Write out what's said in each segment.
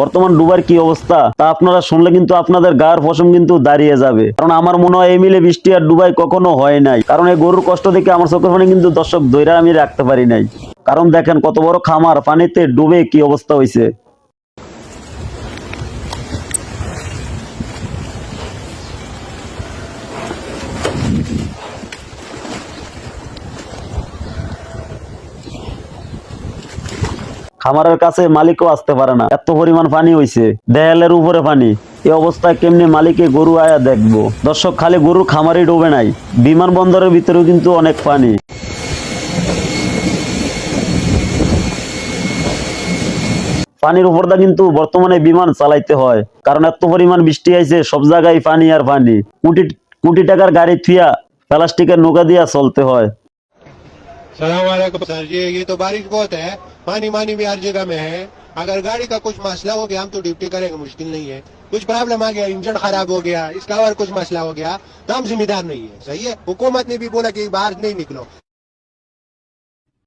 বর্তমান ডুবার কি অবস্থা, তা আপনারা শুনলে কিন্তু আপনাদের গায়ের পশম কিন্তু দাঁড়িয়ে যাবে। কারণ আমার মনে হয় এই মিলে বৃষ্টি আর ডুবাই কখনো হয় নাই। কারণ এই গরুর কষ্ট দেখে আমার চোখের পানি কিন্তু দর্শক দৈরা আমি রাখতে পারি নাই। কারণ দেখেন কত বড় খামার, পানিতে ডুবে কি অবস্থা হয়েছে খামারের কাছে মালিকও আসতে পারে না এত পরিমাণ পানি হইছে দেয়ালের উপরে পানি এই অবস্থায় কেমনি মালিকে গরু আয়া দেখবো দর্শক খালি গরুর খামারই ডুবে নাই বিমানবন্দরের ভিতরেও কিন্তু অনেক পানি পানির উপর দা কিন্তু বর্তমানে বিমান চালাইতে হয় কারণ এত পরিমাণ বৃষ্টি আইছে সব জায়গায় পানি আর পানি কোটি কোটি টাকার গাড়ি থুয়া প্লাস্টিকের নৌকা দিয়া চলতে হয় सलाम वालेकुम सर जी ये तो बारिश बहुत है पानी मानी भी हर जगह में है अगर गाड़ी का कुछ मसला हो गया हम तो ड्यूटी करेंगे मुश्किल नहीं है कुछ प्रॉब्लम आ गया इंजन खराब हो गया इसका और कुछ मसला हो गया तो हम जिम्मेदार नहीं है सही है हुकूमत ने भी बोला कि बाहर नहीं निकलो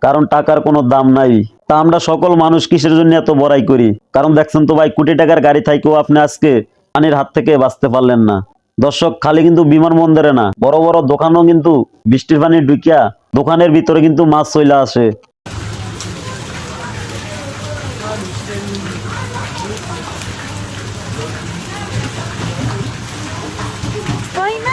কারণ টাকার কোনো দাম নাই তা আমরা সকল মানুষ কিসের জন্য এত বড়াই করি কারণ দেখছেন তো ভাই কোটি টাকার গাড়ি থাকেও আপনি আজকে পানির হাত থেকে বাঁচতে পারলেন না দর্শক খালি কিন্তু বিমানবন্দরে না বড় বড় দোকানও কিন্তু বৃষ্টির পানি ঢুকিয়া দোকানের ভিতরে কিন্তু মাছ চলে আসে 遠いな